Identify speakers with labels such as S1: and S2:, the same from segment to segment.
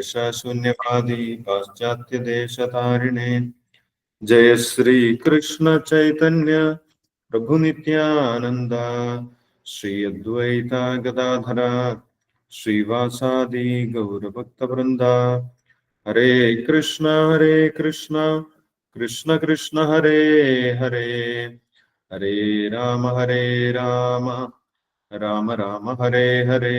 S1: ശേഷശൂന്യവാദി പാശ്ചാത്യദേശതാരിണേ ജയ ശ്രീ കൃഷ്ണ ചൈതന്യ പ്രഭു നിത്യാനന്ദ ശ്രീ അദ്വൈത ഗദാധര ശ്രീവാസാദി ഗൗരഭക്തവൃന്ദ ഹരേ കൃഷ്ണ ഹരേ കൃഷ്ണ കൃഷ്ണ കൃഷ്ണ ഹരേ ഹരേ ഹരേ രാമ ഹരേ രാമ രാമ രാമ ഹരേ ഹരേ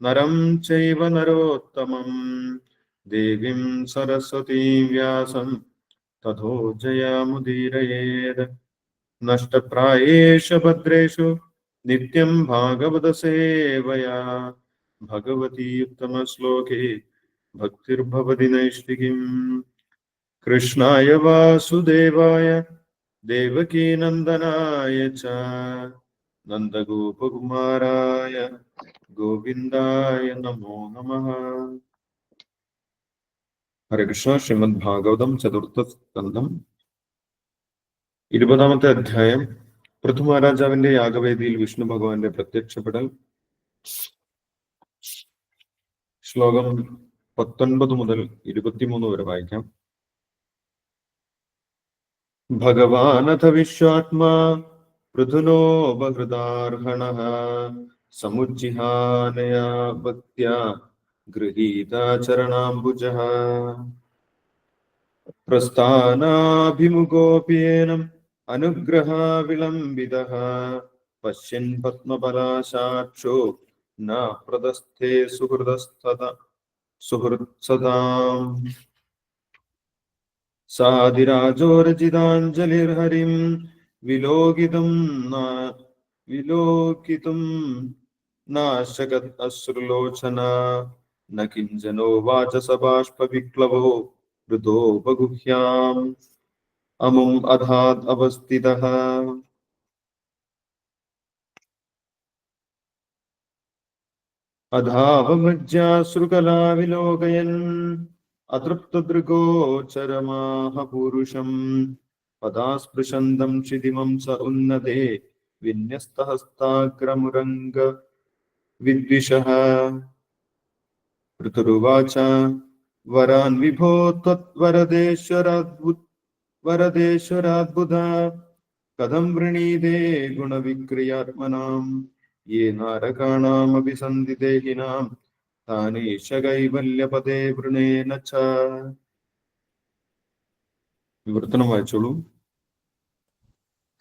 S1: നരം ചൈവ നരോത്തമം ദേവീം സരസ്വതീം വ്യാസം തഥോ ജയാമുദീരയേത് നഷ്ടപ്രായേഷു ഭദ്രേഷു നിത്യം ഭാഗവത സേവയാ ഭഗവതി ഉത്തമശ്ലോകേ ഭക്തിർഭവതി നൈഷ്ഠികിം കൃഷ്ണായ വാസുദേവായ ദേവകീനന്ദനായ ച നന്ദഗോപകുമാരായ ഗോവിന്ദായ നമോ നമ. ഹരെ കൃഷ്ണ. ശ്രീമദ് ഭാഗവതം ചതുർത്ഥ സ്കന്ധം. ഇരുപതാമത്തെ അധ്യായം. പൃഥു മഹാരാജാവിന്റെ യാഗവേദിയിൽ വിഷ്ണു ഭഗവാന്റെ പ്രത്യക്ഷപ്പെടൽ. ശ്ലോകം പത്തൊൻപത് മുതൽ ഇരുപത്തിമൂന്ന് വരെ വായിക്കാം. ഭഗവാനഥ വിശ്വാത്മാ പൃഥുനോപഹൃദാർഹണഃ സമുജ്ജിഹാനയാ ഭക്തിയ ഗൃഹീതാചരണാംബുജ പ്രസ്ഥാനാഭിമുഖോപ്യേനം അനുഗ്രഹാ വിളംബിതः പശ്യൻ പത്മപലാശാക്ഷോ ന പ്രദസ്ഥേ സുഹൃദസ്തത സുഹൃത്സതാം സാധിരാജോരചിതാഞ്ജലിർഹരിം വിലോകിതം विलोकितुं नाशकत् अश्रुलोचना न किञ्जनो वाच सबाष्पविक्लवो रुदोपगुह्याम् अमुम् अधाद् अवस्थितः। अधावमज्जाश्रुकला विलोकयन् अतृप्तदृगोचरमाह पुरुषम् पदास्पृशन्दम् क्षिदिमम् स उन्नते। വിന്യസ്തഹസ്താഗ്രമുരംഗ വിദ്വിഷः പൃഥുരുവാച വരാൻ വിഭോ ത്വത്വരദേശ്വരാദ്ഭുത വരദേശ്വരാദ്ഭുത കഥം വൃണീതേ ഗുണവിക്രിയാത്മനാം യേ നാരകാണാമപി സന്ധി ദേഹിനാം താനീശ കൈവല്യപദേ വൃണേന ച വിവർത്തനം വായിച്ചോളൂ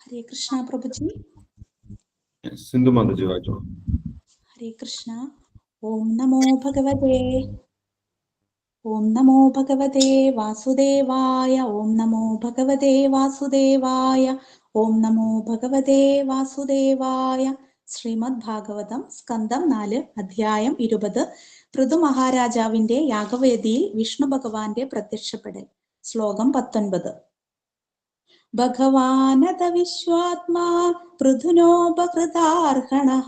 S2: ഹരേ കൃഷ്ണ പ്രഭുജി
S1: സിന്ധു മാതാജി വായിച്ചോളൂ
S2: ഹരേ കൃഷ്ണ. ഓം നമോ ഭഗവതേ. ഓം നമോ ഭഗവതേ വാസുദേവായ. ഓം നമോ ഭഗവതേ വാസുദേവായ. ഓം നമോ ഭഗവതേ വാസുദേവായ. ശ്രീമദ് ഭാഗവതം സ്കന്ധം നാല് അധ്യായം ഇരുപത്. പൃഥു മഹാരാജാവിന്റെ യാഗവേദിയിൽ വിഷ്ണു ഭഗവാന്റെ പ്രത്യക്ഷപ്പെടൽ. ശ്ലോകം പത്തൊൻപത്. ഭഗവാനത വിശ്വാത്മാ പൃഥുനോപകൃതാർഹണഃ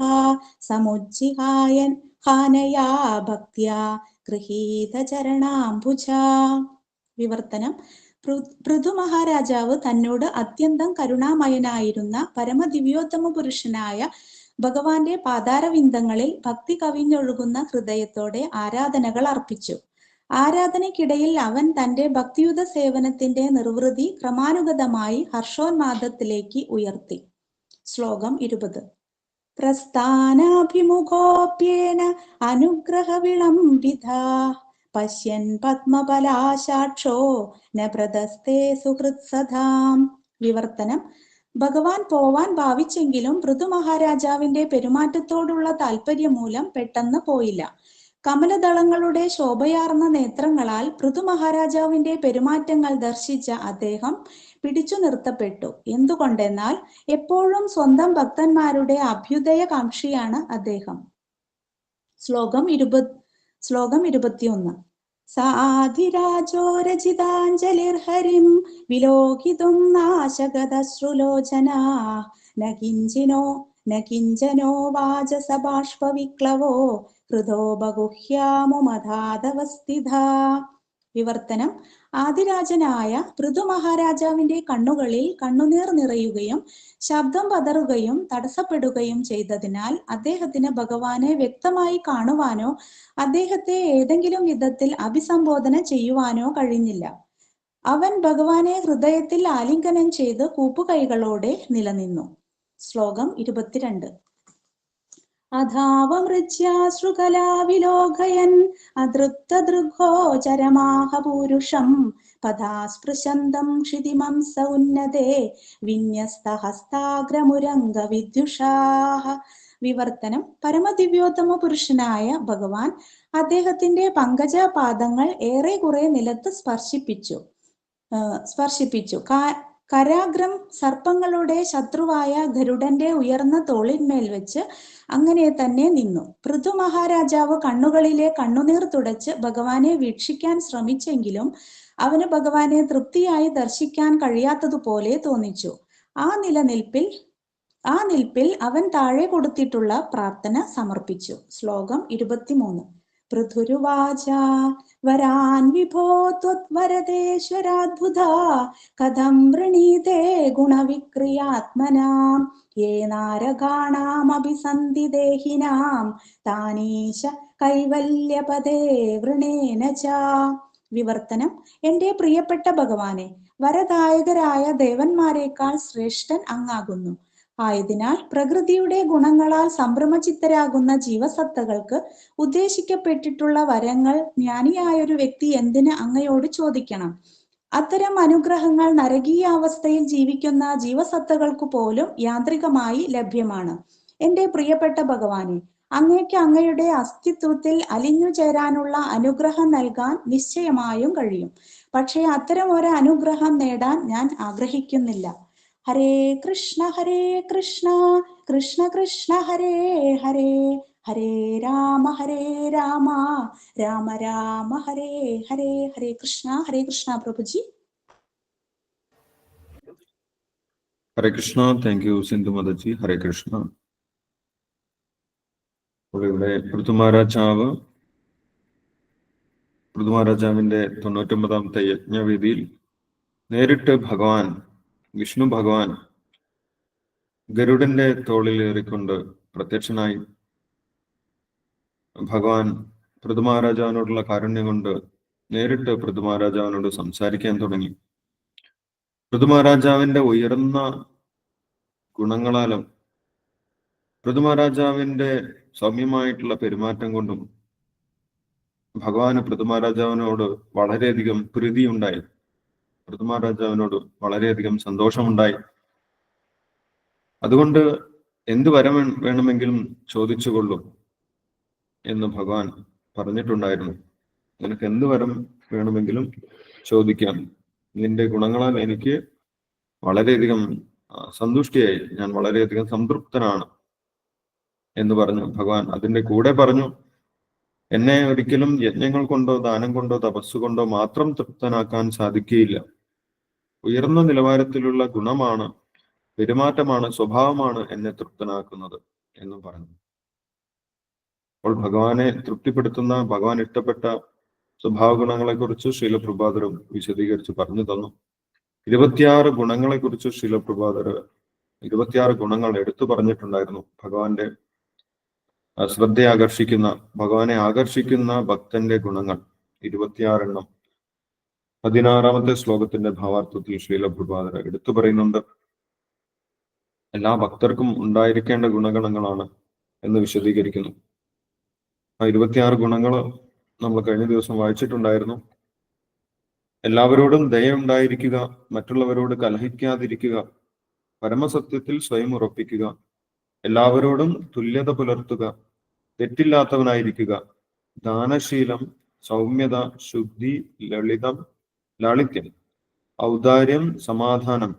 S2: സമുജ്ജിഹായൻ ഹാനയാ ഭക്തിയ ഗൃഹീത ചരണാംബുജ. വിവർത്തനം. പൃഥു മഹാരാജാവ് തന്നോട് അത്യന്തം കരുണാമയനായിരുന്ന പരമദിവ്യോത്തമ പുരുഷനായ ഭഗവാന്റെ പാതാരവിന്ദങ്ങളിൽ ഭക്തി കവിഞ്ഞൊഴുകുന്ന ഹൃദയത്തോടെ ആരാധനകൾ അർപ്പിച്ചു. ആരാധനയ്ക്കിടയിൽ അവൻ തന്റെ ഭക്തിയുത സേവനത്തിന്റെ നിർവൃതി ക്രമാനുഗതമായി ഹർഷോന്മാദത്തിലേക്ക് ഉയർത്തി. ശ്ലോകം ഇരുപത്. പ്രസ്ഥാനാഭിമുഖോപ്യേന അനുഗ്രഹ വിളംബിത പശ്യൻ പത്മപലാശാക്ഷോ നപ്രദസ്തേ പ്രദസ്തേ സുഹൃത് സദാം. വിവർത്തനം. ഭഗവാൻ പോവാൻ ഭാവിച്ചെങ്കിലും പൃഥു മഹാരാജാവിന്റെ പെരുമാറ്റത്തോടുള്ള താല്പര്യം മൂലം പെട്ടെന്ന് പോയില്ല. കമലദളങ്ങളുടെ ശോഭയാർന്ന നേത്രങ്ങളാൽ പൃഥു മഹാരാജാവിന്റെ പെരുമാറ്റങ്ങൾ ദർശിച്ച അദ്ദേഹം പിടിച്ചു നിർത്തപ്പെട്ടു. എന്തുകൊണ്ടെന്നാൽ എപ്പോഴും സ്വന്തം ഭക്തന്മാരുടെ അഭ്യുദയകാംക്ഷിയാണ് അദ്ദേഹം. ശ്ലോകം ഇരുപത് ശ്ലോകം ഇരുപത്തിയൊന്ന്. സാധിരാജോ രചിതാഞ്ജലിർഹരിം വിലോകിതും നാശഗതശ്രുലോചന. ന കിഞ്ചിനോ ന കിഞ്ചനോ വാചസബാഷ്പവിക്ലവോ ഹൃദോ വിവർത്തനം. ആദിരാജനായ പൃഥു മഹാരാജാവിന്റെ കണ്ണുകളിൽ കണ്ണുനീർ നിറയുകയും ശബ്ദം പതറുകയും തടസ്സപ്പെടുകയും ചെയ്തതിനാൽ അദ്ദേഹത്തിന് ഭഗവാനെ വ്യക്തമായി കാണുവാനോ അദ്ദേഹത്തെ ഏതെങ്കിലും വിധത്തിൽ അഭിസംബോധന ചെയ്യുവാനോ കഴിഞ്ഞില്ല. അവൻ ഭഗവാനെ ഹൃദയത്തിൽ ആലിംഗനം ചെയ്ത് കൂപ്പുകൈകളോടെ നിലനിന്നു. ശ്ലോകം ഇരുപത്തിരണ്ട്. അധാവമൃജ്യാശ്രുകലാവിലോകയൻ അതൃപ്തദൃഗ്ഗോചരമാഹ പൂരുഷം പദാസ്പൃശന്തം ക്ഷിതിമം സ ഉന്നതേ വിന്യസ്തഹസ്താഗ്രമുരംഗ വിദ്യുഷാഹ വിവർത്തനം പരമദിവ്യോത്തമ പുരുഷനായ ഭഗവാൻ അദ്ദേഹത്തിന്റെ പങ്കജ പാദങ്ങൾ ഏറെ കുറെ നിലത്ത് സ്പർശിപ്പിച്ചു. സ്പർശിപ്പിച്ചു കരാഗ്രം സർപ്പങ്ങളുടെ ശത്രുവായ ഗരുഡന്റെ ഉയർന്ന തോളിന്മേൽ വെച്ച് അങ്ങനെ തന്നെ നിന്നു. പൃഥു മഹാരാജാവ് കണ്ണുകളിലെ കണ്ണുനീർ തുടച്ച് ഭഗവാനെ വീക്ഷിക്കാൻ ശ്രമിച്ചെങ്കിലും അവന് ഭഗവാനെ തൃപ്തിയായി ദർശിക്കാൻ കഴിയാത്തതുപോലെ തോന്നിച്ചു. ആ നിലനിൽപ്പിൽ ആ നിൽപ്പിൽ അവൻ താഴെ കൊടുത്തിട്ടുള്ള പ്രാർത്ഥന സമർപ്പിച്ചു. ശ്ലോകം ഇരുപത്തിമൂന്ന്. പൃഥുരുവാച വരാൻ വിഭോ ത്വത്വരതേശ്വരാദ്ഭുത കഥം വൃണീതേ ഗുണവിക്രിയാത്മനാം. യേ നാരകാണാമഭിസന്ധി ദേഹിനാം താനീശ കൈവല്യപദേ വൃണേന ച. വിവർത്തനം. എന്റെ പ്രിയപ്പെട്ട ഭഗവാനെ വരദായകരായ ദേവന്മാരെക്കാൾ ശ്രേഷ്ഠൻ അങ്ങാകുന്നു. ആയതിനാൽ പ്രകൃതിയുടെ ഗുണങ്ങളാൽ സംഭ്രമചിത്തരാകുന്ന ജീവസത്തകൾക്ക് ഉദ്ദേശിക്കപ്പെട്ടിട്ടുള്ള വരങ്ങൾ ജ്ഞാനിയായൊരു വ്യക്തി എന്തിന് അങ്ങയോട് ചോദിക്കണം? അത്തരം അനുഗ്രഹങ്ങൾ നരകീയ അവസ്ഥയിൽ ജീവിക്കുന്ന ജീവസത്തകൾക്ക് പോലും യാന്ത്രികമായി ലഭ്യമാണ്. എന്റെ പ്രിയപ്പെട്ട ഭഗവാനെ അങ്ങയ്ക്ക് അങ്ങയുടെ അസ്തിത്വത്തിൽ അലിഞ്ഞു ചേരാനുള്ള അനുഗ്രഹം നൽകാൻ നിശ്ചയമായും കഴിയും. പക്ഷേ അത്തരം ഒരു അനുഗ്രഹം നേടാൻ ഞാൻ ആഗ്രഹിക്കുന്നില്ല. Hare Krishna Hare Krishna Krishna Krishna Hare Hare. Hare Rama Hare Rama Rama Rama Hare Hare. Hare Krishna Hare Krishna പ്രഭുജി.
S1: Hare Krishna thank you Sindhu Madaji Hare Krishna. ഇവിടെ പൃഥുമാരാജാവ് പൃഥുമാരാജാവിന്റെ തൊണ്ണൂറ്റൊമ്പതാമത്തെ യജ്ഞവേദിയിൽ നേരിട്ട് ഭഗവാൻ വിഷ്ണു ഭഗവാൻ ഗരുഡന്റെ തോളിലേറിക്കൊണ്ട് പ്രത്യക്ഷനായി ഭഗവാൻ പൃഥുമാരാജാവിനോടുള്ള കാരുണ്യം കൊണ്ട് നേരിട്ട് പൃഥുമാരാജാവിനോട് സംസാരിക്കാൻ തുടങ്ങി. പൃഥുമാരാജാവിന്റെ ഉയർന്ന ഗുണങ്ങളാലും പൃഥുമാരാജാവിന്റെ സൗമ്യമായിട്ടുള്ള പെരുമാറ്റം കൊണ്ടും ഭഗവാന് പൃഥുമാരാജാവിനോട് വളരെയധികം പ്രീതിയുണ്ടായി. പൃഥുമാരാജാവിനോട് വളരെയധികം സന്തോഷമുണ്ടായി. അതുകൊണ്ട് എന്തു വരം വേണമെങ്കിലും ചോദിച്ചുകൊള്ളും എന്ന് ഭഗവാൻ പറഞ്ഞിട്ടുണ്ടായിരുന്നു. നിനക്ക് എന്ത് വരം വേണമെങ്കിലും ചോദിക്കാം. നിന്റെ ഗുണങ്ങളാൽ എനിക്ക് വളരെയധികം സന്തുഷ്ടിയായി. ഞാൻ വളരെയധികം സംതൃപ്തനാണ് എന്ന് പറഞ്ഞു ഭഗവാൻ. അതിന്റെ കൂടെ പറഞ്ഞു എന്നെ ഒരിക്കലും യജ്ഞങ്ങൾ കൊണ്ടോ ദാനം കൊണ്ടോ തപസ്സുകൊണ്ടോ മാത്രം തൃപ്തനാക്കാൻ സാധിക്കുകയില്ല. ഉയർന്ന നിലവാരത്തിലുള്ള ഗുണമാണ് പെരുമാറ്റമാണ് സ്വഭാവമാണ് എന്നെ തൃപ്തനാക്കുന്നത് എന്ന് പറഞ്ഞു അപ്പോൾ ഭഗവാനെ തൃപ്തിപ്പെടുത്തുന്ന ഭഗവാൻ ഇഷ്ടപ്പെട്ട സ്വഭാവ ഗുണങ്ങളെ കുറിച്ച് ശീലപ്രഭാതരും വിശദീകരിച്ച് പറഞ്ഞു തന്നു. ഇരുപത്തിയാറ് ഗുണങ്ങളെ കുറിച്ച് ശീലപ്രഭാതർ ഇരുപത്തിയാറ് ഗുണങ്ങൾ എടുത്തു പറഞ്ഞിട്ടുണ്ടായിരുന്നു. ഭഗവാന്റെ ശ്രദ്ധയാകർഷിക്കുന്ന ഭഗവാനെ ആകർഷിക്കുന്ന ഭക്തന്റെ ഗുണങ്ങൾ ഇരുപത്തിയാറെണ്ണം പതിനാറാമത്തെ ശ്ലോകത്തിന്റെ ഭാവാർത്ഥത്തിൽ ശീലപ്രഭാതർ എടുത്തു പറയുന്നുണ്ട്. എല്ലാ ഭക്തർക്കും ഉണ്ടായിരിക്കേണ്ട ഗുണഗണങ്ങളാണ് എന്ന് വിശദീകരിക്കുന്നു. ആ ഇരുപത്തിയാറ് ഗുണങ്ങൾ നമ്മൾ കഴിഞ്ഞ ദിവസം വായിച്ചിട്ടുണ്ടായിരുന്നു. എല്ലാവരോടും ദയുണ്ടായിരിക്കുക മറ്റുള്ളവരോട് കലഹിക്കാതിരിക്കുക പരമസത്യത്തിൽ സ്വയം ഉറപ്പിക്കുക എല്ലാവരോടും തുല്യത പുലർത്തുക തെറ്റില്ലാത്തവനായിരിക്കുക ദാനശീലം സൗമ്യത ശുദ്ധി ലളിതം ലാളിത്യം ഔദാര്യം സമാധാനം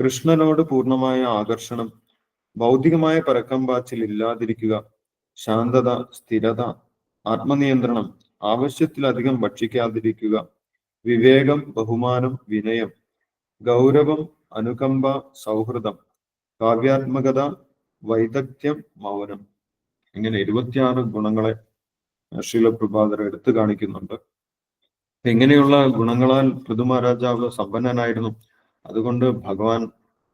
S1: കൃഷ്ണനോട് പൂർണമായ ആകർഷണം ഭൗതികമായ പരക്കം പാച്ചിൽ ഇല്ലാതിരിക്കുക ശാന്തത സ്ഥിരത ആത്മനിയന്ത്രണം ആവശ്യത്തിലധികം ഭക്ഷിക്കാതിരിക്കുക വിവേകം ബഹുമാനം വിനയം ഗൗരവം അനുകമ്പ സൗഹൃദം കാവ്യാത്മകത വൈദഗ്ധ്യം മൗനം. ഇങ്ങനെ ഇരുപത്തിയാറ് ഗുണങ്ങളെ ശീലപ്രഭാതർ എടുത്തു കാണിക്കുന്നുണ്ട്. ഇങ്ങനെയുള്ള ഗുണങ്ങളാൽ പൃഥുമഹാരാജാവ് സമ്പന്നനായിരുന്നു. അതുകൊണ്ട് ഭഗവാൻ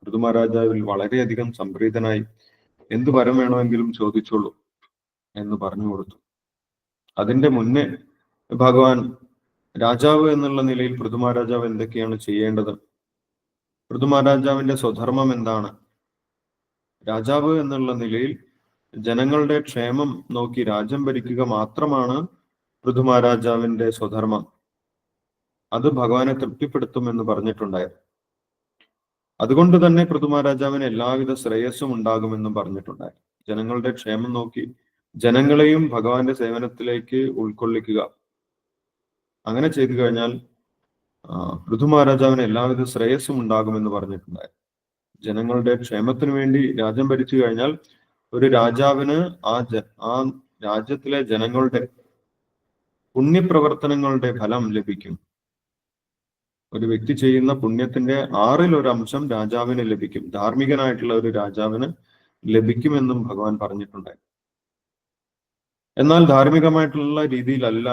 S1: പൃഥുമഹാരാജാവിൽ വളരെയധികം സംപ്രീതനായി. എന്ത് വരം വേണമെങ്കിലും ചോദിച്ചോളൂ എന്ന് പറഞ്ഞു കൊടുത്തു. അതിന്റെ മുന്നേ ഭഗവാൻ രാജാവ് എന്നുള്ള നിലയിൽ പൃഥുമഹാരാജാവ് എന്തൊക്കെയാണ് ചെയ്യേണ്ടത്? പൃഥുമഹാരാജാവിന്റെ സ്വധർമ്മം എന്താണ്? രാജാവ് എന്നുള്ള നിലയിൽ ജനങ്ങളുടെ ക്ഷേമം നോക്കി രാജ്യം ഭരിക്കുക മാത്രമാണ് പൃഥുമഹാരാജാവിന്റെ സ്വധർമ്മം. അത് ഭഗവാനെ തൃപ്തിപ്പെടുത്തും എന്ന് പറഞ്ഞിട്ടുണ്ടായിരുന്നു. അതുകൊണ്ട് തന്നെ പൃഥുമഹാരാജാവിന് എല്ലാവിധ ശ്രേയസ്സും ഉണ്ടാകുമെന്നും പറഞ്ഞിട്ടുണ്ടായിരുന്നു. ജനങ്ങളുടെ ക്ഷേമം നോക്കി ജനങ്ങളെയും ഭഗവാന്റെ സേവനത്തിലേക്ക് ഉൾക്കൊള്ളിക്കുക. അങ്ങനെ ചെയ്തു കഴിഞ്ഞാൽ പൃഥുമഹാരാജാവിന് പൃഥു മഹാരാജാവിന് എല്ലാവിധ ശ്രേയസ്സും ഉണ്ടാകുമെന്ന് പറഞ്ഞിട്ടുണ്ടായിരുന്നു. ജനങ്ങളുടെ ക്ഷേമത്തിനു വേണ്ടി രാജ്യം ഭരിച്ചു കഴിഞ്ഞാൽ ഒരു രാജാവിന് ആ ജ ആ രാജ്യത്തിലെ ജനങ്ങളുടെ പുണ്യപ്രവർത്തനങ്ങളുടെ ഫലം ലഭിക്കും. ഒരു വ്യക്തി ചെയ്യുന്ന പുണ്യത്തിന്റെ ആറിൽ ഒരു അംശം രാജാവിന് ലഭിക്കും. ധാർമ്മികനായിട്ടുള്ള ഒരു രാജാവിന് ലഭിക്കുമെന്നും ഭഗവാൻ പറഞ്ഞിട്ടുണ്ടായി എന്നാൽ ധാർമ്മികമായിട്ടുള്ള രീതിയിലല്ല.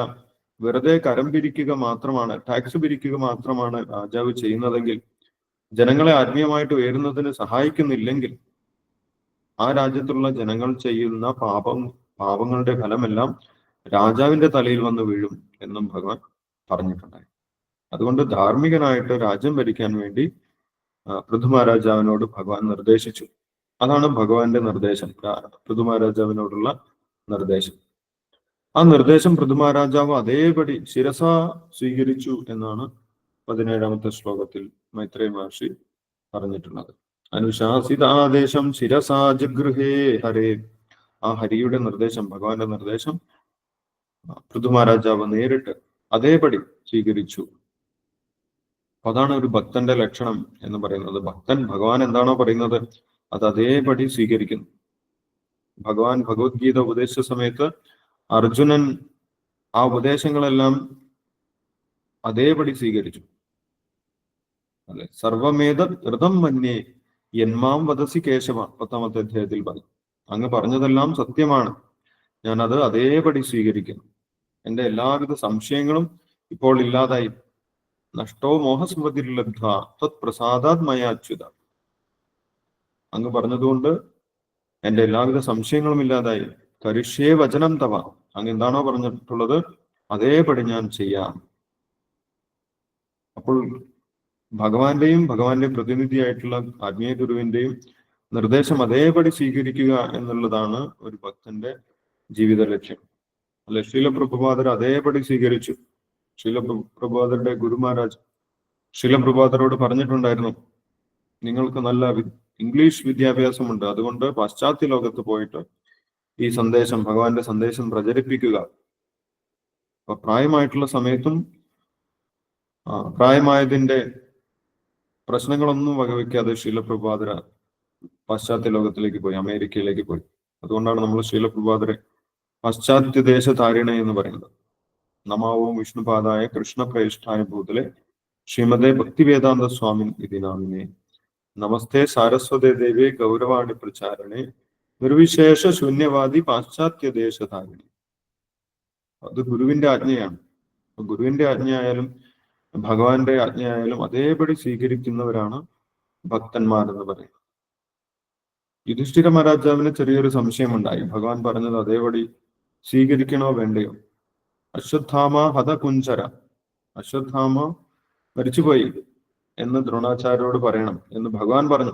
S1: വെറുതെ കരം പിരിക്കുക മാത്രമാണ് ടാക്സ് പിരിക്കുക മാത്രമാണ് രാജാവ് ചെയ്യുന്നതെങ്കിൽ ജനങ്ങളെ ആത്മീയമായിട്ട് ഉയരുന്നതിന് സഹായിക്കുന്നില്ലെങ്കിൽ ആ രാജ്യത്തുള്ള ജനങ്ങൾ ചെയ്യുന്ന പാപം പാപങ്ങളുടെ ഫലമെല്ലാം രാജാവിന്റെ തലയിൽ വന്ന് വീഴും എന്നും ഭഗവാൻ പറഞ്ഞിട്ടുണ്ടായി അതുകൊണ്ട് ധാർമ്മികനായിട്ട് രാജ്യം ഭരിക്കാൻ വേണ്ടി ആ, പൃഥു ഭഗവാൻ നിർദ്ദേശിച്ചു. അതാണ് ഭഗവാന്റെ നിർദ്ദേശം രാ- പൃഥു നിർദ്ദേശം. ആ നിർദ്ദേശം പൃഥു മഹാരാജാവ് അതേപടി ശിരസ സ്വീകരിച്ചു എന്നാണ് പതിനേഴാമത്തെ ശ്ലോകത്തിൽ മൈത്രേയ മഹർഷി പറഞ്ഞിട്ടുള്ളത്. അനുശാസിതാദേശം ശിരസാ ശിരസാജഗൃഹേ ഹരേ. ആ ഹരിയുടെ നിർദ്ദേശം ഭഗവാന്റെ നിർദ്ദേശം പൃഥുമഹാരാജാവ് നേരിട്ട് അതേപടി സ്വീകരിച്ചു. അപ്പൊ അതാണ് ഒരു ഭക്തന്റെ ലക്ഷണം എന്ന് പറയുന്നത്. ഭക്തൻ ഭഗവാൻ എന്താണോ പറയുന്നത് അത് അതേപടി സ്വീകരിക്കുന്നു. ഭഗവാൻ ഭഗവത്ഗീത ഉപദേശിച്ച സമയത്ത് അർജുനൻ ആ ഉപദേശങ്ങളെല്ലാം അതേപടി സ്വീകരിച്ചു. അല്ലെ? സർവമേത ഋതം മന്യേ എന്മാം വദസി കേശവ പത്താമത്തെ അധ്യായത്തിൽ പറഞ്ഞു അങ്ങ് പറഞ്ഞതെല്ലാം സത്യമാണ്. ഞാനത് അത് അതേപടി സ്വീകരിക്കുന്നു. എന്റെ എല്ലാവിധ സംശയങ്ങളും ഇപ്പോൾ ഇല്ലാതായി. നഷ്ടോ മോഹസ്മൃതിർലബ്ധ തത് പ്രസാദാത് മയാച്യുത അങ്ങ് പറഞ്ഞതുകൊണ്ട് എന്റെ എല്ലാവിധ സംശയങ്ങളും ഇല്ലാതായി. കരിഷ്യേ വചനം തവ. അങ്ങ് എന്താണോ പറഞ്ഞിട്ടുള്ളത് അതേപടി ഞാൻ ചെയ്യാം. അപ്പോൾ ഭഗവാന്റെയും ഭഗവാന്റെ പ്രതിനിധിയായിട്ടുള്ള ആത്മീയ ഗുരുവിന്റെയും നിർദ്ദേശം അതേപടി സ്വീകരിക്കുക എന്നുള്ളതാണ് ഒരു ഭക്തന്റെ ജീവിത ലക്ഷ്യം. അല്ലെ? ശീലപ്രഭുപാദർ അതേപടി സ്വീകരിച്ചു. ശീലപ്രഭുപാദരുടെ ഗുരുമഹാരാജ് ശീല പ്രഭാതരോട് പറഞ്ഞിട്ടുണ്ടായിരുന്നു നിങ്ങൾക്ക് നല്ല ഇംഗ്ലീഷ് വിദ്യാഭ്യാസമുണ്ട്. അതുകൊണ്ട് പാശ്ചാത്യ ലോകത്ത് പോയിട്ട് ഈ സന്ദേശം ഭഗവാന്റെ സന്ദേശം പ്രചരിപ്പിക്കുക. അപ്പൊ പ്രായമായിട്ടുള്ള സമയത്തും പ്രായമായതിന്റെ പ്രശ്നങ്ങളൊന്നും വകവെക്കാതെ ശീലപ്രഭാതര പാശ്ചാത്യ ലോകത്തിലേക്ക് പോയി അമേരിക്കയിലേക്ക് പോയി. അതുകൊണ്ടാണ് നമ്മൾ ശീലപ്രഭാതരെ പാശ്ചാത്യ ദേശ ദേശധാരിണ എന്ന് പറയുന്നത്. നമാവും വിഷ്ണുപാദായ കൃഷ്ണ ഭൂതലെ ശ്രീമതേ ഭക്തിവേദാന്ത സ്വാമിൻ ഇതിനാമിനെ. നമസ്തേ സാരസ്വതേ ദേവി ഗൗരവാണി പ്രചാരണേ. നിർവിശേഷ ശൂന്യവാദി പാശ്ചാത്യ ദേശധാരിണി. അത് ഗുരുവിന്റെ ആജ്ഞയാണ്. ഗുരുവിന്റെ ആജ്ഞയായാലും ഭഗവാന്റെ ആജ്ഞയായാലും അതേപടി സ്വീകരിക്കുന്നവരാണ് ഭക്തന്മാരെന്ന് പറയുന്നത് യുധിഷ്ഠിര മഹാരാജാവിന് ചെറിയൊരു സംശയമുണ്ടായി. ഭഗവാൻ പറഞ്ഞത് അതേപടി സ്വീകരിക്കണോ വേണ്ടയോ? അശ്വത്ഥാമ ഹതകുഞ്ചര. അശ്വത്ഥാമ മരിച്ചുപോയി എന്ന് ദ്രോണാചാര്യോട് പറയണം എന്ന് ഭഗവാൻ പറഞ്ഞു.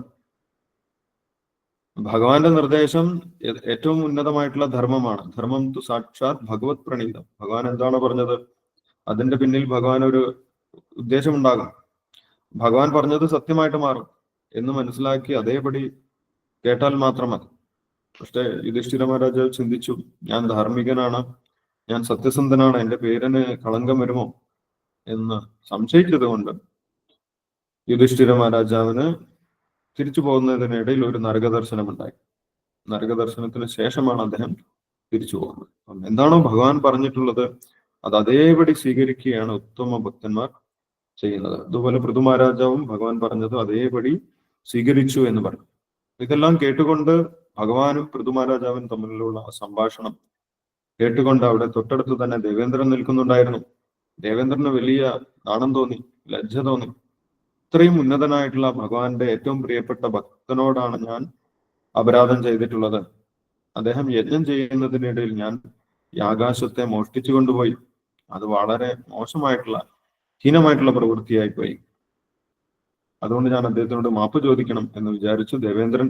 S1: ഭഗവാന്റെ നിർദ്ദേശം ഏറ്റവും ഉന്നതമായിട്ടുള്ള ധർമ്മമാണ്. ധർമ്മം തു സാക്ഷാത് ഭഗവത് പ്രണീതം. ഭഗവാൻ എന്താണ് പറഞ്ഞത്? അതിന്റെ പിന്നിൽ ഭഗവാൻ ഒരു ഉദ്ദേശമുണ്ടാകും. ഭഗവാൻ പറഞ്ഞത് സത്യമായിട്ട് മാറും എന്ന് മനസ്സിലാക്കി അതേപടി കേട്ടാൽ മാത്രം മതി. പക്ഷേ യുധിഷ്ഠിര മഹാരാജാവ് ചിന്തിച്ചു ഞാൻ ധാർമ്മികനാണ് ഞാൻ സത്യസന്ധനാണ് എന്റെ പേരിന് കളങ്കം വരുമോ എന്ന് സംശയിച്ചത് കൊണ്ട് യുധിഷ്ഠിര മഹാരാജാവിന് തിരിച്ചു പോകുന്നതിനിടയിൽ ഒരു നരകദർശനം ഉണ്ടായി നരകദർശനത്തിന് ശേഷമാണ് അദ്ദേഹം തിരിച്ചു പോകുന്നത്. എന്താണോ ഭഗവാൻ പറഞ്ഞിട്ടുള്ളത് അത് അതേപടി സ്വീകരിക്കുകയാണ് ഉത്തമ ഭക്തന്മാർ ചെയ്യുന്നത്. അതുപോലെ പൃഥു മഹാരാജാവും ഭഗവാൻ പറഞ്ഞത് അതേപടി സ്വീകരിച്ചു എന്ന് പറഞ്ഞു. ഇതെല്ലാം കേട്ടുകൊണ്ട് ഭഗവാനും പൃഥു മഹാരാജാവും തമ്മിലുള്ള സംഭാഷണം കേട്ടുകൊണ്ട് അവിടെ തൊട്ടടുത്ത് തന്നെ ദേവേന്ദ്രൻ നിൽക്കുന്നുണ്ടായിരുന്നു. ദേവേന്ദ്രന് വലിയ നാണം തോന്നി ലജ്ജ തോന്നി. ഇത്രയും ഉന്നതനായിട്ടുള്ള ഭഗവാന്റെ ഏറ്റവും പ്രിയപ്പെട്ട ഭക്തനോടാണ് ഞാൻ അപരാധം ചെയ്തിട്ടുള്ളത്. അദ്ദേഹം യജ്ഞം ചെയ്യുന്നതിനിടയിൽ ഞാൻ ഈ ആകാശത്തെ മോഷ്ടിച്ചു കൊണ്ടുപോയി. അത് വളരെ മോശമായിട്ടുള്ള ഹീനമായിട്ടുള്ള പ്രവൃത്തിയായി പോയി അതുകൊണ്ട് ഞാൻ അദ്ദേഹത്തിനോട് മാപ്പ് ചോദിക്കണം എന്ന് വിചാരിച്ചു ദേവേന്ദ്രൻ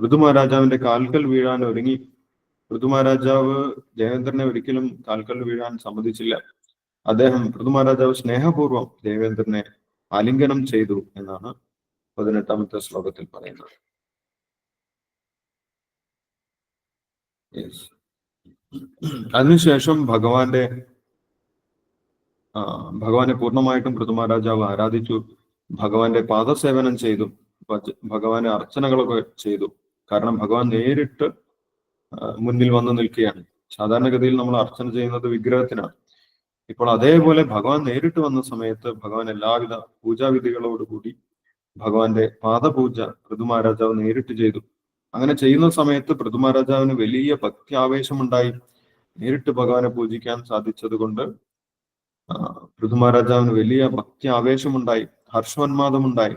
S1: ഋതു മഹാരാജാവിന്റെ കാൽക്കൽ വീഴാൻ ഒരുങ്ങി. ഋതു മഹാരാജാവ് ദേവേന്ദ്രനെ ഒരിക്കലും കാൽക്കല്ല് വീഴാൻ സമ്മതിച്ചില്ല. അദ്ദേഹം ഋതു സ്നേഹപൂർവം ദേവേന്ദ്രനെ ആലിംഗനം ചെയ്തു എന്നാണ് പതിനെട്ടാമത്തെ ശ്ലോകത്തിൽ പറയുന്നത്. അതിനുശേഷം ഭഗവാന്റെ ഭഗവാനെ പൂർണമായിട്ടും പൃഥുമഹാരാജാവ് ആരാധിച്ചു. ഭഗവാന്റെ പാദസേവനം ചെയ്തു. ഭഗവാന്റെ ഭഗവാനെ അർച്ചനകളൊക്കെ ചെയ്തു. കാരണം ഭഗവാൻ നേരിട്ട് മുന്നിൽ വന്നു നിൽക്കുകയാണ്. സാധാരണഗതിയിൽ നമ്മൾ അർച്ചന ചെയ്യുന്നത് വിഗ്രഹത്തിനാണ്. ഇപ്പോൾ അതേപോലെ ഭഗവാൻ നേരിട്ട് വന്ന സമയത്ത് ഭഗവാൻ എല്ലാവിധ പൂജാവിധികളോടുകൂടി ഭഗവാന്റെ പാദപൂജ പൃഥുമഹാരാജാവ് നേരിട്ട് ചെയ്തു. അങ്ങനെ ചെയ്യുന്ന സമയത്ത് പൃഥുമഹാരാജാവിന് വലിയ ഭക്തി ആവേശമുണ്ടായി നേരിട്ട് ഭഗവാനെ പൂജിക്കാൻ സാധിച്ചത് കൊണ്ട് പൃഥുമഹാരാജാവിന് വലിയ ഭക്തി ആവേശമുണ്ടായി ഹർഷോന്മാദമുണ്ടായി.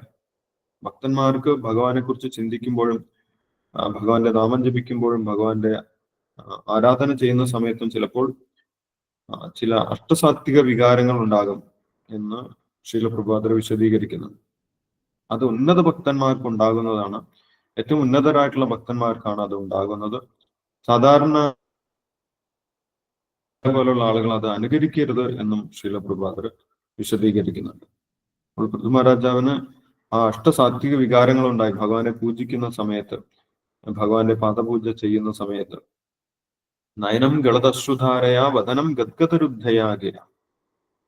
S1: ഭക്തന്മാർക്ക് ഭഗവാനെ കുറിച്ച് ചിന്തിക്കുമ്പോഴും ഭഗവാന്റെ നാമം ജപിക്കുമ്പോഴും ഭഗവാന്റെ ആരാധന ചെയ്യുന്ന സമയത്തും ചിലപ്പോൾ ചില അഷ്ടസാത്വിക വികാരങ്ങൾ ഉണ്ടാകും എന്ന് ശീലപ്രഭാതർ വിശദീകരിക്കുന്നു. അത് ഉന്നത ഭക്തന്മാർക്ക് ഉണ്ടാകുന്നതാണ്. ഏറ്റവും ഉന്നതരായിട്ടുള്ള ഭക്തന്മാർക്കാണ് അത് ഉണ്ടാകുന്നത്. സാധാരണ പോലുള്ള ആളുകൾ അത് അനുകരിക്കരുത് എന്നും ശീലപ്രഭാതർ വിശദീകരിക്കുന്നുണ്ട്. അപ്പോൾ പൃഥ്വി മഹാരാജാവിന് ആ അഷ്ടസാത്വിക വികാരങ്ങൾ ഉണ്ടായി ഭഗവാനെ പൂജിക്കുന്ന സമയത്ത് ഭഗവാന്റെ പാദപൂജ ചെയ്യുന്ന സമയത്ത് നയനം ഗളതശ്രുധാരയ വതനം ഗദ്ഗതരുദ്ധയാകിയ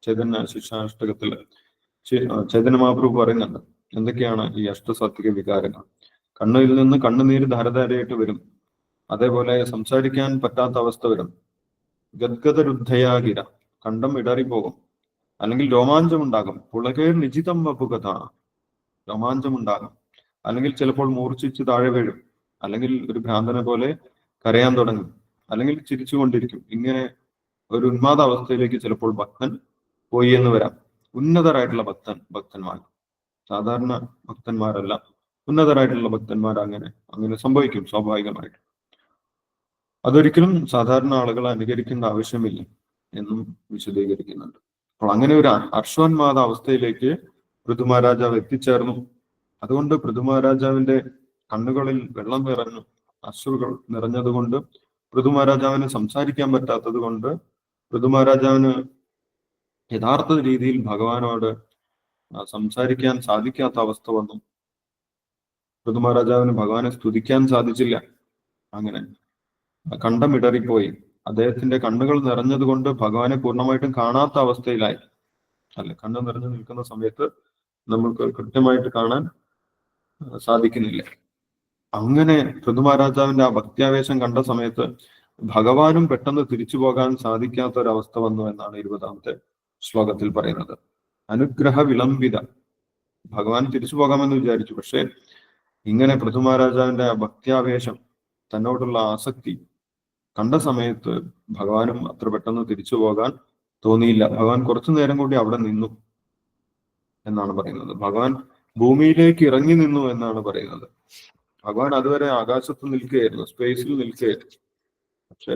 S1: ചൈതന്യ ശിക്ഷാഷ്ടകത്തിൽ ചേതന മാപ്രു പറയുന്നുണ്ട് എന്തൊക്കെയാണ് ഈ അഷ്ടസാത്വിക വികാരങ്ങൾ? കണ്ണിൽ നിന്ന് കണ്ണുനീര് ധാരധാരയായിട്ട് വരും. അതേപോലെ സംസാരിക്കാൻ പറ്റാത്ത അവസ്ഥ വരും. ഗദ്ഗതരുദ്ധയാകിര കണ്ടം ഇടറിപ്പോകും. അല്ലെങ്കിൽ രോമാഞ്ചമുണ്ടാകും. പുളകേർ നിജിതം വപുകഥ രോമാഞ്ചമുണ്ടാകും. അല്ലെങ്കിൽ ചിലപ്പോൾ മൂർച്ഛിച്ച് താഴെ വീഴും. അല്ലെങ്കിൽ ഒരു ഭ്രാന്തനെ പോലെ കരയാൻ തുടങ്ങും. അല്ലെങ്കിൽ ചിരിച്ചുകൊണ്ടിരിക്കും ഇങ്ങനെ ഒരു ഉന്മാദ അവസ്ഥയിലേക്ക് ചിലപ്പോൾ ഭക്തൻ പോയി എന്ന് വരാം. ഉന്നതരായിട്ടുള്ള ഭക്തൻ ഭക്തന്മാർ. സാധാരണ ഭക്തന്മാരല്ല. ഉന്നതരായിട്ടുള്ള ഭക്തന്മാർ അങ്ങനെ അങ്ങനെ സംഭവിക്കും സ്വാഭാവികമായിട്ട്. അതൊരിക്കലും സാധാരണ ആളുകളെ അനുകരിക്കേണ്ട ആവശ്യമില്ല എന്നും വിശദീകരിക്കുന്നുണ്ട്. അപ്പോൾ അങ്ങനെ ഒരു ഹർഷോന്മാദ അവസ്ഥയിലേക്ക് പൃഥുമഹാരാജാവ് എത്തിച്ചേർന്നു. അതുകൊണ്ട് പൃഥുമഹാരാജാവിന്റെ കണ്ണുകളിൽ വെള്ളം നിറഞ്ഞു അശ്രുകൾ നിറഞ്ഞതുകൊണ്ട് പൃഥുമഹാരാജാവിന് സംസാരിക്കാൻ പറ്റാത്തത് കൊണ്ട് പൃഥുമഹാരാജാവിന് യഥാർത്ഥ രീതിയിൽ ഭഗവാനോട് സംസാരിക്കാൻ സാധിക്കാത്ത അവസ്ഥ വന്നു. പൃഥുമഹാരാജാവിന് ഭഗവാനെ സ്തുതിക്കാൻ സാധിച്ചില്ല. അങ്ങനെ കണ്ടമിടറിപ്പോയി അദ്ദേഹത്തിന്റെ കണ്ണുകൾ നിറഞ്ഞതുകൊണ്ട് ഭഗവാനെ പൂർണമായിട്ടും കാണാത്ത അവസ്ഥയിലായി. അല്ല കണ്ണു നിറഞ്ഞു നിൽക്കുന്ന സമയത്ത് നമ്മൾക്ക് കൃത്യമായിട്ട് കാണാൻ സാധിക്കുന്നില്ല. അങ്ങനെ പൃഥുമഹാരാജാവിന്റെ ആ ഭക്തിയാവേശം കണ്ട സമയത്ത് ഭഗവാനും പെട്ടെന്ന് തിരിച്ചു പോകാൻ സാധിക്കാത്ത ഒരവസ്ഥ വന്നു എന്നാണ് ഇരുപതാമത്തെ ശ്ലോകത്തിൽ പറയുന്നത്. അനുഗ്രഹ വിളംബിത. ഭഗവാൻ തിരിച്ചു പോകാമെന്ന് വിചാരിച്ചു. പക്ഷെ ഇങ്ങനെ പൃഥുമഹാരാജാവിന്റെ ഭക്തിയാവേശം തന്നോടുള്ള ആസക്തി കണ്ട സമയത്ത് ഭഗവാനും അത്ര പെട്ടെന്ന് തിരിച്ചു പോകാൻ തോന്നിയില്ല. ഭഗവാൻ കുറച്ചു നേരം കൂടി അവിടെ നിന്നു എന്നാണ് പറയുന്നത്. ഭഗവാൻ ഭൂമിയിലേക്ക് ഇറങ്ങി നിന്നു എന്നാണ് പറയുന്നത്. ഭഗവാൻ അതുവരെ ആകാശത്ത് നിൽക്കുകയായിരുന്നു സ്പേസിൽ നിൽക്കുകയായിരുന്നു. പക്ഷെ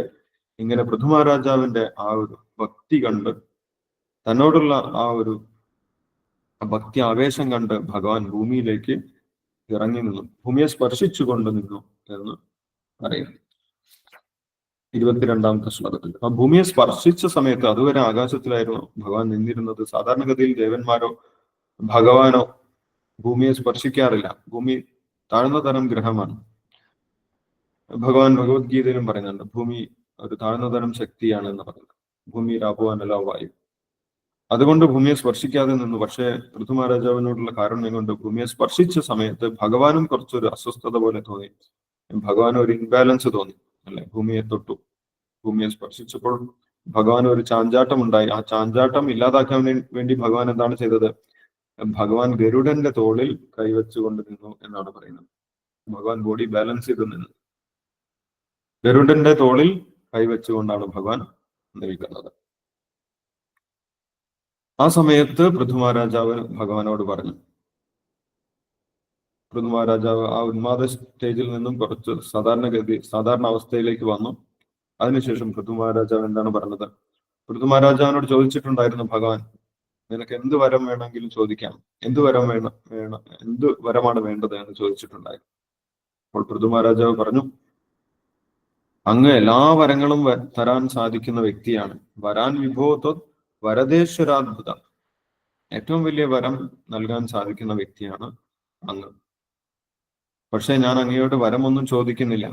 S1: ഇങ്ങനെ പൃഥുമഹാരാജാവിന്റെ ആ ഒരു ഭക്തി കണ്ട് തന്നോടുള്ള ആ ഒരു ഭക്തി ആവേശം കണ്ട് ഭഗവാൻ ഭൂമിയിലേക്ക് ഇറങ്ങി നിന്നു. ഭൂമിയെ സ്പർശിച്ചുകൊണ്ട് നിന്നു എന്ന് പറയുന്നു. ഇരുപത്തിരണ്ടാമത്തെ ശ്ലോകത്തിൽ. ആ ഭൂമിയെ സ്പർശിച്ച സമയത്ത് അതുവരെ ആകാശത്തിലായിരുന്നു ഭഗവാൻ നിന്നിരുന്നത്. സാധാരണഗതിയിൽ ദേവന്മാരോ ഭഗവാനോ ഭൂമിയെ സ്പർശിക്കാറില്ല. ഭൂമി താഴ്ന്ന തരം ഗ്രഹമാണ്. ഭഗവാൻ ഭഗവത്ഗീതയിലും പറയുന്നുണ്ട് ഭൂമി ഒരു താഴ്ന്ന തരം ശക്തിയാണ് എന്ന് പറയുന്നത് ഭൂമി രാപുവാനല്ല വായു. അതുകൊണ്ട് ഭൂമിയെ സ്പർശിക്കാതെ നിന്നു. പക്ഷേ പൃഥു മഹാരാജാവിനോടുള്ള കൊണ്ട് ഭൂമിയെ സ്പർശിച്ച സമയത്ത് ഭഗവാനും കുറച്ചൊരു അസ്വസ്ഥത പോലെ തോന്നി. ഭഗവാൻ ഒരു ഇൻബാലൻസ് തോന്നി അല്ലെ? ഭൂമിയെ തൊട്ടു. ഭൂമിയെ സ്പർശിച്ചപ്പോൾ ഭഗവാൻ ഒരു ചാഞ്ചാട്ടം ഉണ്ടായി ആ ചാഞ്ചാട്ടം ഇല്ലാതാക്കാൻ വേണ്ടി ഭഗവാൻ എന്താണ് ചെയ്തത്? ഭഗവാൻ ഗരുഡന്റെ തോളിൽ കൈവച്ചുകൊണ്ട് നിന്നു എന്നാണ് പറയുന്നത്. ഭഗവാൻ ബോഡി ബാലൻസ് ചെയ്ത് നിന്നു. ഗരുഡന്റെ തോളിൽ കൈവച്ചുകൊണ്ടാണ് ഭഗവാൻ നിൽക്കുന്നത്. ആ സമയത്ത് പൃഥു മഹാരാജാവ് ഭഗവാനോട് പറഞ്ഞു പൃഥു മഹാരാജാവ് ആ ഉന്മാദ സ്റ്റേജിൽ നിന്നും കുറച്ച് സാധാരണഗതി സാധാരണ അവസ്ഥയിലേക്ക് വന്നു. അതിനുശേഷം പൃഥു മഹാരാജാവ് എന്താണ് പറഞ്ഞത്? പൃഥു മഹാരാജാവിനോട് ചോദിച്ചിട്ടുണ്ടായിരുന്നു ഭഗവാൻ നിനക്ക് എന്ത് വരം വേണമെങ്കിലും ചോദിക്കാം. എന്ത് വരം വേണം വേണം എന്ത് വരമാണ് വേണ്ടത് എന്ന് ചോദിച്ചിട്ടുണ്ടായിരുന്നു അപ്പോൾ പൃഥു മഹാരാജാവ് പറഞ്ഞു അങ്ങ് എല്ലാ വരങ്ങളും തരാൻ സാധിക്കുന്ന വ്യക്തിയാണ്. വരാൻ വിഭവത്വ വരദേശ്വരാത്ഭുത ഏറ്റവും വലിയ വരം നൽകാൻ സാധിക്കുന്ന വ്യക്തിയാണ് അങ്ങ്. പക്ഷെ ഞാൻ അങ്ങയോട് വരമൊന്നും ചോദിക്കുന്നില്ല.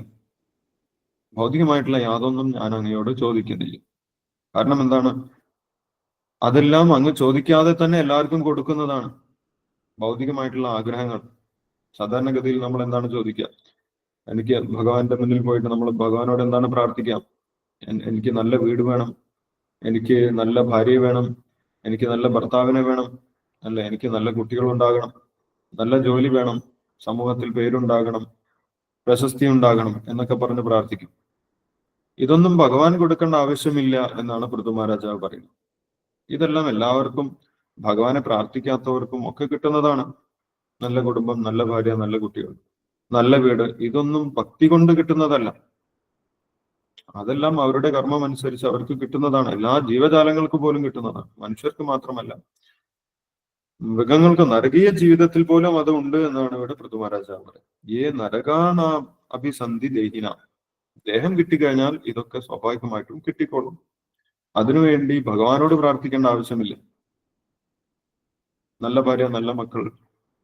S1: ഭൗതികമായിട്ടുള്ള യാതൊന്നും ഞാൻ അങ്ങയോട് ചോദിക്കുന്നില്ല. കാരണം എന്താണ്? അതെല്ലാം അങ്ങ് ചോദിക്കാതെ തന്നെ എല്ലാവർക്കും കൊടുക്കുന്നതാണ്. ഭൗതികമായിട്ടുള്ള ആഗ്രഹങ്ങൾ. സാധാരണഗതിയിൽ നമ്മൾ എന്താണ് ചോദിക്കുക? എനിക്ക് ഭഗവാന്റെ മുന്നിൽ പോയിട്ട് നമ്മൾ ഭഗവാനോട് എന്താണ് പ്രാർത്ഥിക്കാം? എനിക്ക് നല്ല വീട് വേണം. എനിക്ക് നല്ല ഭാര്യ വേണം. എനിക്ക് നല്ല ഭർത്താവിനെ വേണം. അല്ല? എനിക്ക് നല്ല കുട്ടികൾ ഉണ്ടാകണം നല്ല ജോലി വേണം. സമൂഹത്തിൽ പേരുണ്ടാകണം. പ്രശസ്തി ഉണ്ടാകണം എന്നൊക്കെ പറഞ്ഞ് പ്രാർത്ഥിക്കും. ഇതൊന്നും ഭഗവാൻ കൊടുക്കേണ്ട ആവശ്യമില്ല എന്നാണ് പൃഥു മഹാരാജാവ് പറയുന്നത്. ഇതെല്ലാം എല്ലാവർക്കും ഭഗവാനെ പ്രാർത്ഥിക്കാത്തവർക്കും ഒക്കെ കിട്ടുന്നതാണ്. നല്ല കുടുംബം നല്ല ഭാര്യ നല്ല കുട്ടികൾ നല്ല വീട്. ഇതൊന്നും ഭക്തി കൊണ്ട് കിട്ടുന്നതല്ല. അതെല്ലാം അവരുടെ കർമ്മം അനുസരിച്ച് അവർക്ക് കിട്ടുന്നതാണ്. എല്ലാ ജീവജാലങ്ങൾക്ക് പോലും കിട്ടുന്നതാണ്. മനുഷ്യർക്ക് മാത്രമല്ല. മൃഗങ്ങൾക്ക് നരകീയ ജീവിതത്തിൽ പോലും അത് ഉണ്ട് എന്നാണ് ഇവിടെ പൃഥുമഹാരാജാവ് പറയുന്നത്. ഏ നരകാണ അഭിസന്ധി ദേഹിന ദേഹം കിട്ടിക്കഴിഞ്ഞാൽ ഇതൊക്കെ സ്വാഭാവികമായിട്ടും കിട്ടിക്കോളും. അതിനുവേണ്ടി ഭഗവാനോട് പ്രാർത്ഥിക്കേണ്ട ആവശ്യമില്ല. നല്ല ഭാര്യ നല്ല മക്കൾ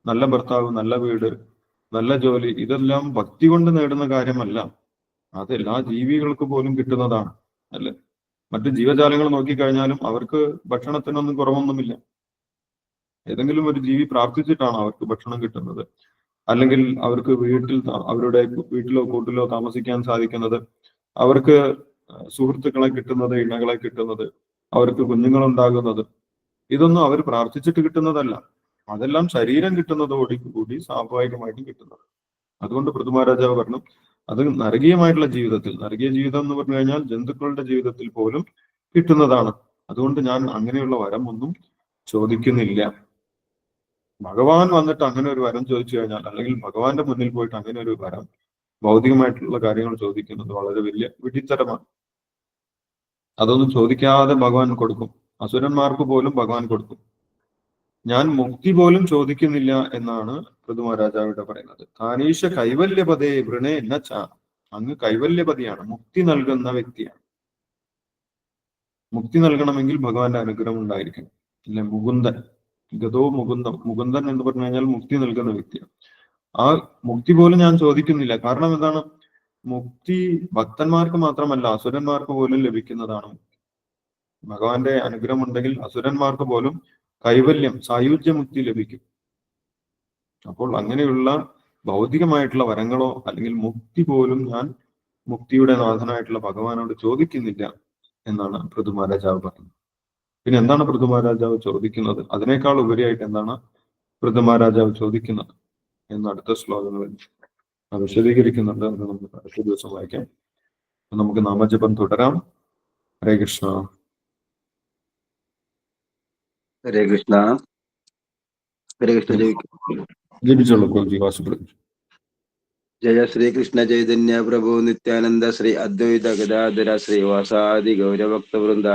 S1: നല്ല ഭർത്താവ് നല്ല വീട് നല്ല ജോലി ഇതെല്ലാം ഭക്തി കൊണ്ട് നേടുന്ന കാര്യമല്ല. അത് എല്ലാ ജീവികൾക്ക് പോലും കിട്ടുന്നതാണ് അല്ലെ? മറ്റു ജീവജാലങ്ങൾ നോക്കിക്കഴിഞ്ഞാലും അവർക്ക് ഭക്ഷണത്തിനൊന്നും കുറവൊന്നുമില്ല. ഏതെങ്കിലും ഒരു ജീവി പ്രാർത്ഥിച്ചിട്ടാണ് അവർക്ക് ഭക്ഷണം കിട്ടുന്നത്. അല്ലെങ്കിൽ അവർക്ക് വീട്ടിൽ അവരുടെ വീട്ടിലോ കൂട്ടിലോ താമസിക്കാൻ സാധിക്കുന്നത്. അവർക്ക് സുഹൃത്തുക്കളെ കിട്ടുന്നത് ഇണകളെ കിട്ടുന്നത് അവർക്ക് കുഞ്ഞുങ്ങൾ ഉണ്ടാകുന്നത് ഇതൊന്നും അവർ പ്രാർത്ഥിച്ചിട്ട് കിട്ടുന്നതല്ല. അതെല്ലാം ശരീരം കിട്ടുന്നതോടി കൂടി സ്വാഭാവികമായിട്ടും കിട്ടുന്നത്. അതുകൊണ്ട് പൃഥുമഹാരാജാവ് പറഞ്ഞു അത് നരകീയമായിട്ടുള്ള ജീവിതത്തിൽ നരകീയ ജീവിതം എന്ന് പറഞ്ഞു കഴിഞ്ഞാൽ ജന്തുക്കളുടെ ജീവിതത്തിൽ പോലും കിട്ടുന്നതാണ്. അതുകൊണ്ട് ഞാൻ അങ്ങനെയുള്ള വരം ഒന്നും ചോദിക്കുന്നില്ല. ഭഗവാൻ വന്നിട്ട് അങ്ങനെ ഒരു വരം ചോദിച്ചു കഴിഞ്ഞാൽ അല്ലെങ്കിൽ ഭഗവാന്റെ മുന്നിൽ പോയിട്ട് അങ്ങനെ ഒരു വരം ഭൗതികമായിട്ടുള്ള കാര്യങ്ങൾ ചോദിക്കുന്നത് വളരെ വലിയ വിഡിത്തരമാണ്. അതൊന്നും ചോദിക്കാതെ ഭഗവാൻ കൊടുക്കും. അസുരന്മാർക്ക് പോലും ഭഗവാൻ കൊടുക്കും. ഞാൻ മുക്തി പോലും ചോദിക്കുന്നില്ല എന്നാണ് പൃഥു മഹാരാജാവിടെ പറയുന്നത്. താനീശ കൈവല്യപതേ വൃണേ എന്ന ച. അങ്ങ് കൈവല്യപതിയാണ്. മുക്തി നൽകുന്ന വ്യക്തിയാണ്. മുക്തി നൽകണമെങ്കിൽ ഭഗവാന്റെ അനുഗ്രഹം ഉണ്ടായിരിക്കണം. അല്ലെ മുകുന്ദൻ. ഗതോ മുകുന്ദം. മുകുന്ദൻ എന്ന് പറഞ്ഞു കഴിഞ്ഞാൽ മുക്തി നൽകുന്ന വ്യക്തിയാണ്. ആ മുക്തി പോലും ഞാൻ ചോദിക്കുന്നില്ല. കാരണം എന്താണ്? മുക്തി ഭക്തന്മാർക്ക് മാത്രമല്ല അസുരന്മാർക്ക് പോലും ലഭിക്കുന്നതാണ്. ഭഗവാന്റെ അനുഗ്രഹം ഉണ്ടെങ്കിൽ അസുരന്മാർക്ക് പോലും കൈവല്യം സായുജ്യ മുക്തി ലഭിക്കും. അപ്പോൾ അങ്ങനെയുള്ള ഭൗതികമായിട്ടുള്ള വരങ്ങളോ അല്ലെങ്കിൽ മുക്തി പോലും ഞാൻ മുക്തിയുടെ നാഥനായിട്ടുള്ള ഭഗവാനോട് ചോദിക്കുന്നില്ല എന്നാണ് പൃഥു മഹാരാജാവ് പറയുന്നത്. പിന്നെ എന്താണ് പൃഥു മഹാരാജാവ് ചോദിക്കുന്നത്? അതിനേക്കാൾ ഉപരിയായിട്ട് എന്താണ് പൃഥു മഹാരാജാവ് ചോദിക്കുന്നത്? എന്ന് അടുത്ത ശ്ലോകങ്ങളിൽ അത് വിശദീകരിക്കുന്നുണ്ട് എന്ന് നമുക്ക് അടുത്ത ദിവസം വായിക്കാം. അപ്പൊ നമുക്ക് നാമജപം തുടരാം. ഹരേ കൃഷ്ണ.
S3: ഹരേ കൃഷ്ണ. ഹരേ കൃഷ്ണ
S1: ജപിച്ചോളൂ കോജി വാസുപ്രതി
S3: ജയ ശ്രീകൃഷ്ണ ചൈതന്യ പ്രഭു നിത്യാനന്ദ ശ്രീ അദ്വൈത ഗദാധര ശ്രീവാസാദി ഗൗരഭക്ത വൃന്ദ